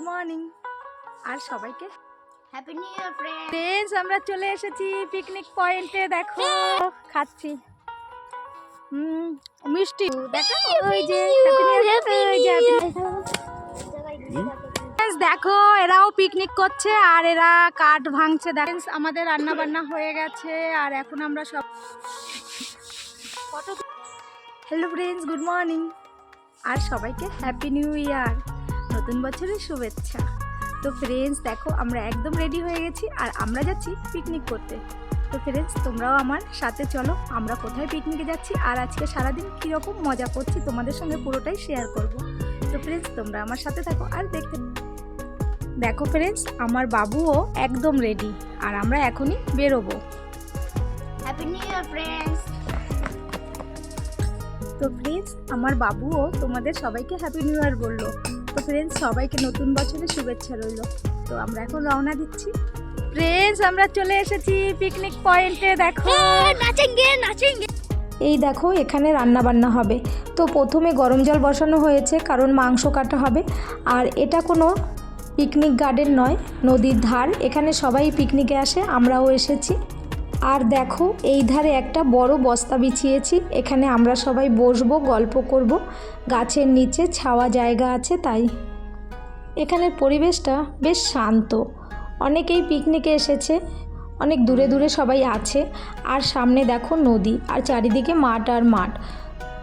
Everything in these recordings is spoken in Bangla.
গুড মর্নিং আর সবাইকে? Happy new year friend friends আমরা চলে এসেছি পিকনিক পয়েন্টে দেখো খাচ্ছি। হুম মিষ্টি। দেখো ওই যে দেখো এরাও পিকনিক করছে আর এরা কাঠ ভাঙছে। দেখেন আমাদের রান্না বান্না হয়ে গেছে আর এখন আমরা সব হ্যালো ফ্রেন্ডস গুড মর্নিং আর সবাইকে হ্যাপি নিউ ইয়ার নতুন বছরের শুভেচ্ছা। তো ফ্রেন্ডস দেখো আমরা একদম রেডি হয়ে গেছি আর আমরা যাচ্ছি পিকনিক করতে। তো ফ্রেন্ডস তোমরাও আমার সাথে চলো আমরা কোথায় পিকনিকে যাচ্ছি আর আজকে সারাদিন কীরকম মজা করছি তোমাদের সঙ্গে পুরোটাই শেয়ার করব। তো ফ্রেন্ডস তোমরা আমার সাথে থাকো আর দেখতে দেখো ফ্রেন্ডস আমার বাবুও একদম রেডি আর আমরা এখনই বেরোবো। হ্যাপি নিউ ইয়ার ফ্রেন্ডস তো ফ্রেন্ডস আমার বাবুও তোমাদের সবাইকে হ্যাপি নিউ ইয়ার বলল। তো ফ্রেন্ডস সবাইকে নতুন বছরের শুভেচ্ছা রইল। তো আমরা এখন রওনা দিচ্ছি। ফ্রেন্ডস আমরা চলে এসেছি পিকনিক পয়েন্টে দেখো। নাচেঙ্গে নাচেঙ্গে। এই দেখো এখানে রান্না বান্না হবে। তো প্রথমে গরম জল বসানো হয়েছে কারণ মাংস কাটা হবে। আর এটা কোনো পিকনিক গার্ডেন নয় নদীর ধার। এখানে সবাই পিকনিকে আসে আমরাও এসেছি। আর দেখো, এই ধারে একটা বড় বস্তা বিছিয়েছি। এখানে আমরা সবাই বসবো, গল্প করব। গাছের নিচে ছাওয়া জায়গা আছে তাই। এখানের পরিবেশটা বেশ শান্ত। অনেকেই পিকনিকে এসেছে। অনেক দূরে দূরে সবাই আছে। আর সামনে দেখো নদী, আর চারিদিকে মাঠ আর মাঠ।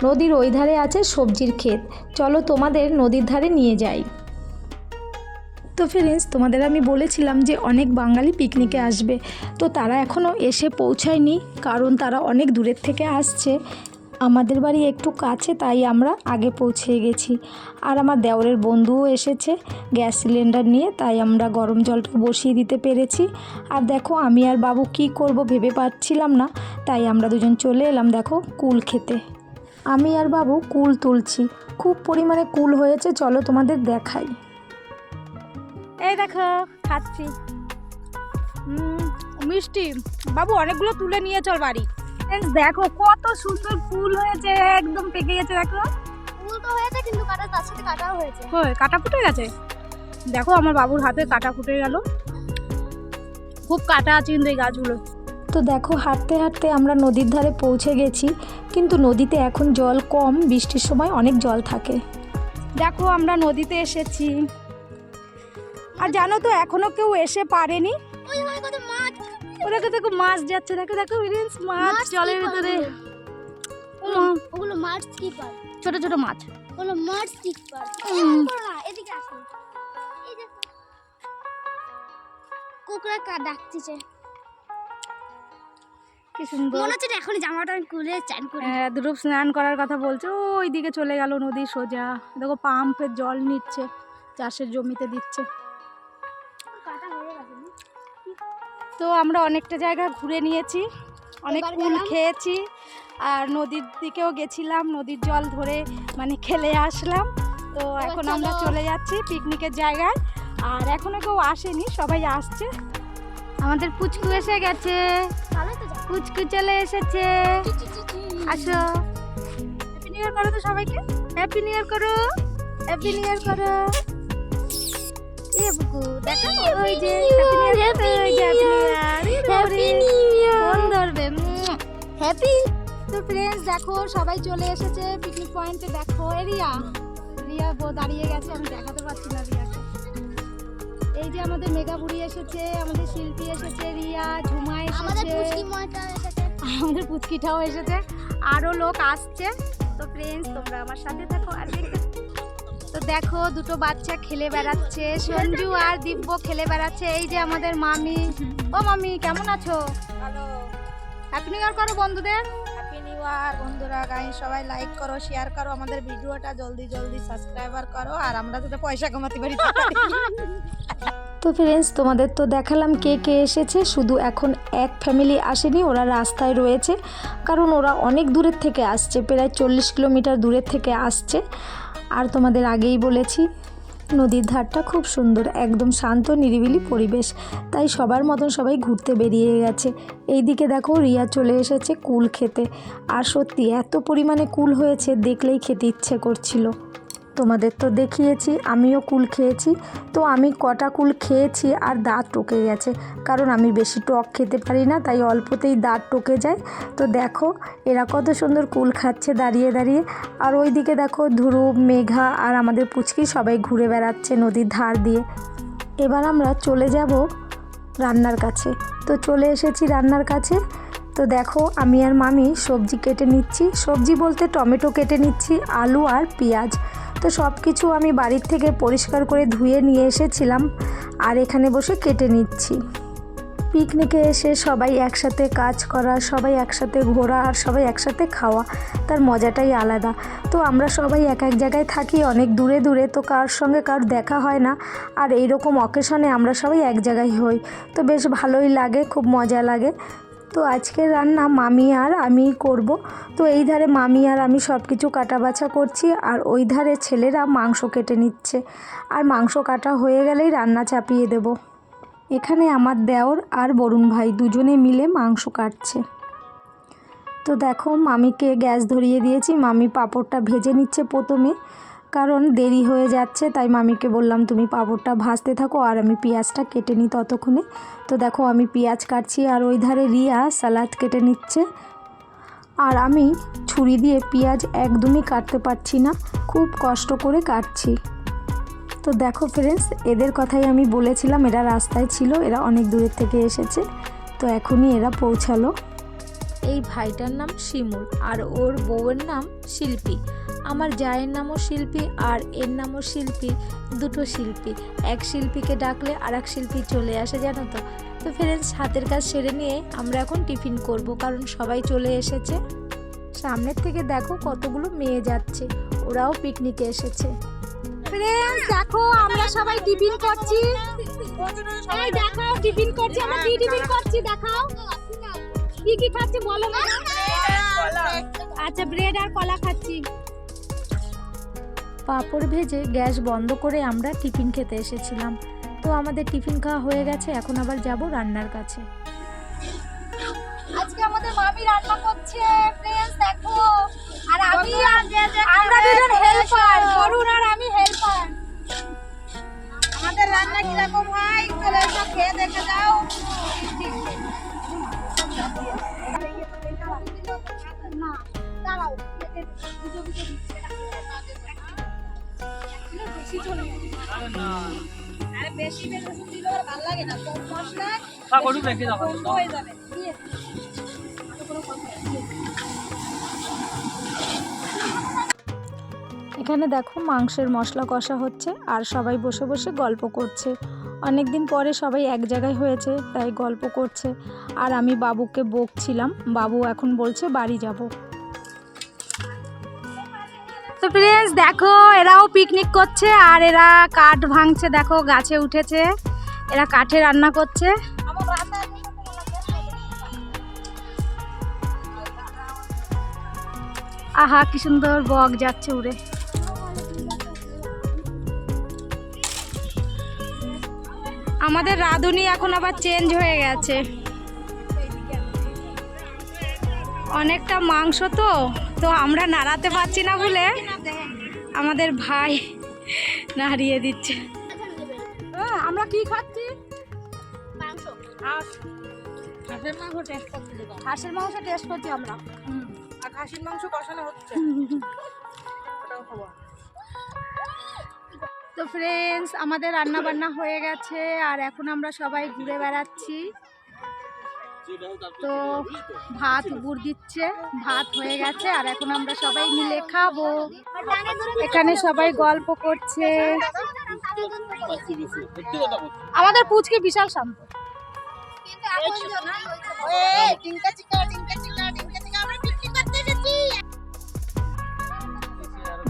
নদীর ওই ধারে আছে সবজির ক্ষেত। চলো তোমাদের নদীর ধারে নিয়ে যাই। তো ফ্রেন্ডস তোমাদের আমি বলেছিলাম যে অনেক বাঙালি পিকনিকে আসবে। তো তারা এখনও এসে পৌঁছায়নি, কারণ তারা অনেক দূরের থেকে আসছে। আমাদের বাড়ি একটু কাছে, তাই আমরা আগে পৌঁছে গেছি। আর আমার দেওরের বন্ধুও এসেছে গ্যাস সিলিন্ডার নিয়ে, তাই আমরা গরম জলটা বসিয়ে দিতে পেরেছি। আর দেখো, আমি আর বাবু কি করব ভেবে পাচ্ছিলাম না, তাই আমরা দুজন চলে এলাম দেখো কুল খেতে। আমি আর বাবু কুল তুলছি। খুব পরিমাণে কুল হয়েছে, চলো তোমাদের দেখাই। এই দেখো খাচ্ছি। মিষ্টি। বাবু অনেকগুলো তুলে নিয়ে চল বাড়ি। দেখো কত সুন্দর ফুল হয়েছে একদম পেকে গেছে দেখো। ফুল তো হয়েছে কিন্তু কাটা তার সাথে কাটাও হয়েছে। কই কাটা ফুটে গেছে? দেখো আমার বাবুর হাতে কাটা ফুটে গেল। খুব কাটা আছে কিন্তু এই গাছগুলো। তো দেখো হাঁটতে হাঁটতে আমরা নদীর ধারে পৌঁছে গেছি কিন্তু নদীতে এখন জল কম বৃষ্টির সময় অনেক জল থাকে। দেখো আমরা নদীতে এসেছি। আর জানো তো এখনও কেউ এসে পারেনি। ওদেরকে দেখো মাছ যাচ্ছে দেখো দেখো মাছ জলের ভিতরে। ওগুলো মাছ স্কিপার ছোট ছোট মাছ। ওগুলো মাছ। এদিকে আসুন কুকুরা কা ডাকতেছে। কি সুন্দর। মনে হচ্ছে না এখনই জামাটা আমি খুলে চান করি। হ্যাঁ দুরূপ স্নান করার কথা বলছে। ওই দিকে চলে গেল নদী সোজা। দেখো পাম্পের জল নিচ্ছে চাষের জমিতে দিচ্ছে। তো আমরা অনেকটা জায়গা ঘুরে নিয়েছি। অনেক কুল খেয়েছি আর নদীর দিকেও গেছিলাম নদীর জল ধরে মানে খেলে আসলাম। তো এখন আমরা চলে যাচ্ছি পিকনিকের জায়গায়। আর এখনও কেউ আসেনি সবাই আসছে। আমাদের পুচকু এসে গেছে। পুচকু চলে এসেছে। আসো। হ্যাপি নিউ ইয়ার করো তো সবাইকে। হ্যাপি নিউ ইয়ার করো। হ্যাপি নিউ ইয়ার করো। এ বুকু দেখো ওই যে হ্যাপি নিউ ইয়ার হ্যাপি তো ফ্রেন্ডস দেখো সবাই চলে এসেছে পিকনিক পয়েন্টে দেখো রিয়া রিয়া বউ দাঁড়িয়ে গেছে আমি দেখাতে পারছি না রিয়াকে। এই যে আমাদের মেগা বুড়ি এসেছে আমাদের শিল্পী এসেছে রিয়া ঝুমা আমাদের এসেছে এসেছে। আমাদের পুচকিটাও এসেছে আরও লোক আসছে। তো ফ্রেন্ডস তোমরা আমার সাথে থাকো আর তো দেখো দুটো বাচ্চা খেলে বেড়াচ্ছে সঞ্জু আর দিব্য খেলে বেড়াচ্ছে। এই যে আমাদের মামি। ও মামি কেমন আছো? হ্যালো হ্যাপি নিউ ইয়ার করো বন্ধুদের। হ্যাপি নিউ ইয়ার বন্ধুরা গাই সবাই লাইক করো শেয়ার করো আমাদের ভিডিওটা জলদি জলদি সাবস্ক্রাইবার করো আর আমরা যাতে পয়সা কামাতে পারি। তো ফ্রেন্ডস তোমাদের তো দেখালাম কে কে এসেছে শুধু এখন এক ফ্যামিলি আসেনি ওরা রাস্তায় রয়েছে কারণ ওরা অনেক দূরের থেকে আসছে প্রায় চল্লিশ কিলোমিটার দূরের থেকে আসছে। আর তোমাদের আগেই বলেছি নদীর ধারটা খুব সুন্দর, একদম শান্ত, নিরিবিলি পরিবেশ। তাই সবার মতন সবাই ঘুরতে বেরিয়ে গেছে। এইদিকে দেখো রিয়া চলে এসেছে কুল খেতে। আর সত্যি এত পরিমাণে কুল হয়েছে, দেখলেই খেতে ইচ্ছে করছিল। তোমাদের তো দেখিয়েছি, আমিও কুল খেয়েছি। তো আমি কটা কুল খেয়েছি আর দাঁত টকে গেছে। কারণ আমি বেশি টক খেতে পারি না, তাই অল্পতেই দাঁত টকে যায়। তো দেখো, এরা কত সুন্দর কুল খাচ্ছে দাঁড়িয়ে দাঁড়িয়ে। আর ওই দিকে দেখো ধ্রুব মেঘা আর আমাদের পুচকি সবাই ঘুরে বেড়াচ্ছে নদীর ধার দিয়ে। এবার আমরা চলে যাব রান্নার কাছে। তো চলে এসেছি রান্নার কাছে। তো দেখো, আমি আর মামি সবজি কেটে নিচ্ছি। সবজি বলতে টমেটো কেটে নিচ্ছি, আলু আর পেঁয়াজ। তো সব কিছু আমি বাড়ির থেকে পরিষ্কার করে ধুয়ে নিয়ে এসেছিলাম আর এখানে বসে কেটে নিচ্ছি। পিকনিকে এসে সবাই একসাথে কাজ করা, সবাই একসাথে ঘোরা আর সবাই একসাথে খাওয়া, তার মজাটাই আলাদা। তো আমরা সবাই এক এক জায়গায় থাকি, অনেক দূরে দূরে, তো কার সঙ্গে কার দেখা হয় না আর এইরকম অকেশনে আমরা সবাই এক জায়গায় হই। তো বেশ ভালোই লাগে, খুব মজা লাগে। তো আজকের রান্না মামি আর আমি করব। তো এই ধারে মামি আর আমি সব কিছু কাটা বাছা করছি আর ওই ধারে ছেলেরা মাংস কেটে নিচ্ছে। আর মাংস কাটা হয়ে গেলেই রান্না চাপিয়ে দেবো। এখানে আমার দেওর আর বরুণ ভাই দুজনে মিলে মাংস কাটছে। তো দেখো মামিকে গ্যাস ধরিয়ে দিয়েছি। মামি পাঁপড়টা ভেজে নিচ্ছে প্রথমে। কারণ দেরি হয়ে যাচ্ছে, তাই মামিকে বললাম তুমি পাঁপড়টা ভাজতে থাকো আর আমি পেঁয়াজটা কেটে নিই ততক্ষণে। তো দেখো আমি পেঁয়াজ কাটছি আর ওই ধারে রিয়া সালাদ কেটে নিচ্ছে। আর আমি ছুরি দিয়ে পেঁয়াজ একদমই কাটতে পারছি না, খুব কষ্ট করে কাটছি। তো দেখো ফ্রেন্ডস এদের কথাই আমি বলেছিলাম, এরা রাস্তায় ছিল, এরা অনেক দূরের থেকে এসেছে। তো এখনই এরা পৌঁছালো। এই ভাইটার নাম শিমুল আর ওর বউয়ের নাম শিল্পী। আমার জায়ের নামও শিল্পী আর এর নামও শিল্পী, দুটো শিল্পী। এক শিল্পীকে ডাকলে আর এক শিল্পী চলে আসে, জানো তো। তো ফ্রেন্ডস হাতের কাজ সেরে নিয়ে আমরা এখন টিফিন করব, কারণ সবাই চলে এসেছে। সামনের থেকে দেখো কতগুলো মেয়ে যাচ্ছে, ওরাও পিকনিকে এসেছে। ফ্রেন্ডস দেখো আমরা সবাই টিফিন করছি। দেখাও টিফিন করছি, আমরা টিফিন করছি, দেখাও। কি কি খাচ্ছি বলো না? আচ্ছা ব্রেড আর কলা খাচ্ছি। পাঁপড় ভেজে গ্যাস বন্ধ করে আমরা টিফিন খেতে এসেছিলাম। তো আমাদের টিফিন খাওয়া হয়ে গেছে এখন আবার যাব রান্নার কাছে। আজকে আমাদের মামি রান্না করছে ফ্রেন্ডস দেখো। আর আমি আমরা দুজন হেল্পার বরুণ আর আমি হেল্পার আমাদের রান্না কীরকম হয়? চলে এসো খেয়ে দেখে যাও এখানে দেখো মাংসের মশলা কষা হচ্ছে আর সবাই বসে বসে গল্প করছে। অনেক দিন পরে সবাই এক জায়গায় হয়েছে, তাই গল্প করছে। আর আমি বাবুকে বকছিলাম। বাবু এখন বলছে বাড়ি যাব। তো ফ্রেন্ডস দেখো, এরাও পিকনিক করছে আর এরা কাঠ ভাঙছে। দেখো, গাছে উঠেছে। এরা কাঠে রান্না করছে। আহা, কি সুন্দর বক যাচ্ছে উড়ে। আমাদের রাঁধুনি এখন আবার চেঞ্জ হয়ে গেছে। অনেকটা মাংস তো। তো আমরা নাড়াতে পারছি না বলে আমাদের ভাই নাড়িয়ে দিচ্ছে। আমরা কি খাচ্ছি? হাঁসের মাংস টেস্ট করতে হাঁসের মাংস টেস্ট করছি আমরা। আর খাসির মাংস কষানো হচ্ছে। ওটাও খাব। তো ফ্রেন্ডস আমাদের রান্না বান্না হয়ে গেছে আর এখন আমরা সবাই ঘুরে বেড়াচ্ছি। তো ভাত গুড় দিচ্ছে, ভাত হয়ে গেছে, আর এখন আমরা সবাই মিলে খাব। এখানে সবাই গল্প করছে। আমাদের পুচকে বিশাল শান্ত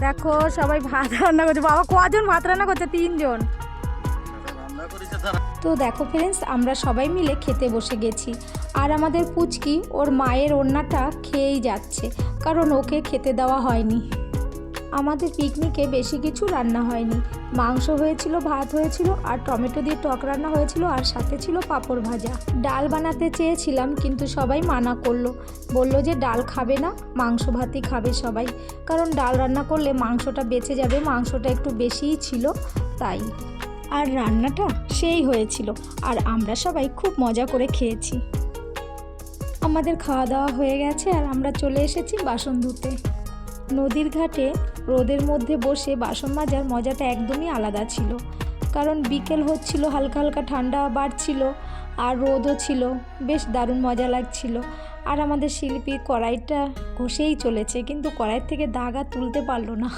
দেখো, সবাই ভাত রান্না করছে। বাবা, কজন ভাত রান্না করছে? তিনজন। তো দেখো ফ্রেন্ডস আমরা সবাই মিলে খেতে বসে গেছি। আর আমাদের পুচকি ওর মায়ের ওড়নাটা খেয়েই যাচ্ছে, কারণ ওকে খেতে দেওয়া হয়নি। আমাদের পিকনিকে বেশি কিছু রান্না হয়নি। মাংস হয়েছিল, ভাত হয়েছিল, আর টমেটো দিয়ে টক রান্না হয়েছিল, আর সাথে ছিল পাঁপড় ভাজা। ডাল বানাতে চেয়েছিলাম, কিন্তু সবাই মানা করল। বলল যে ডাল খাবে না, মাংস ভাতই খাবে সবাই। কারণ ডাল রান্না করলে মাংসটা বেঁচে যাবে, মাংসটা একটু বেশিই ছিল তাই। আর রান্নাটা সেই হয়েছিল, আর আমরা সবাই খুব মজা করে খেয়েছি। আমাদের খাওয়া দাওয়া হয়ে গেছে আর আমরা চলে এসেছি বাসন ধুতে। নদীর ঘাটে রোদের মধ্যে বসে বাসন মাজার মজাটা একদমই আলাদা ছিল। কারণ বিকেল হচ্ছিল, হালকা হালকা ঠান্ডা বাড়ছিল আর রোদও ছিল, বেশ দারুণ মজা লাগছিল। আর আমাদের শিল্পী কড়াইটা ঘষেই চলেছে, কিন্তু কড়াইয়ের থেকে দাগ তুলতে পারল না।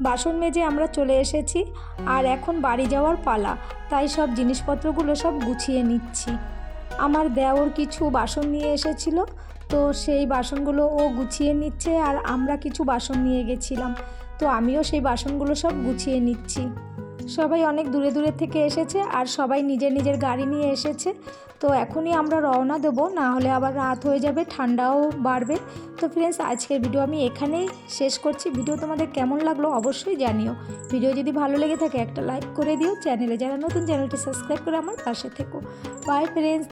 বাসন মেজে আমরা চলে এসেছি আর এখন বাড়ি যাওয়ার পালা, তাই সব জিনিসপত্রগুলো সব গুছিয়ে নিচ্ছি। আমার দেওর কিছু বাসন নিয়ে এসেছিল, তো সেই বাসনগুলো ও গুছিয়ে নিচ্ছে আর আমরা কিছু বাসন নিয়ে গেছিলাম। তো আমিও সেই বাসনগুলো সব গুছিয়ে নিচ্ছি। সবাই অনেক দূরে দূরে থেকে এসেছে আর সবাই নিজের নিজের গাড়ি নিয়ে এসেছে। তো এখনই আমরা রওনা দেবো, না হলে আবার রাত হয়ে যাবে, ঠান্ডাও বাড়বে। তো ফ্রেন্ডস আজকের ভিডিও আমি এখানেই শেষ করছি। ভিডিও তোমাদের কেমন লাগল অবশ্যই জানিও। ভিডিও যদি ভালো লেগে থাকে একটা লাইক করে দিও। চ্যানেলে যারা নতুন চ্যানেলটি সাবস্ক্রাইব করে আমার পাশে থেকো। By friends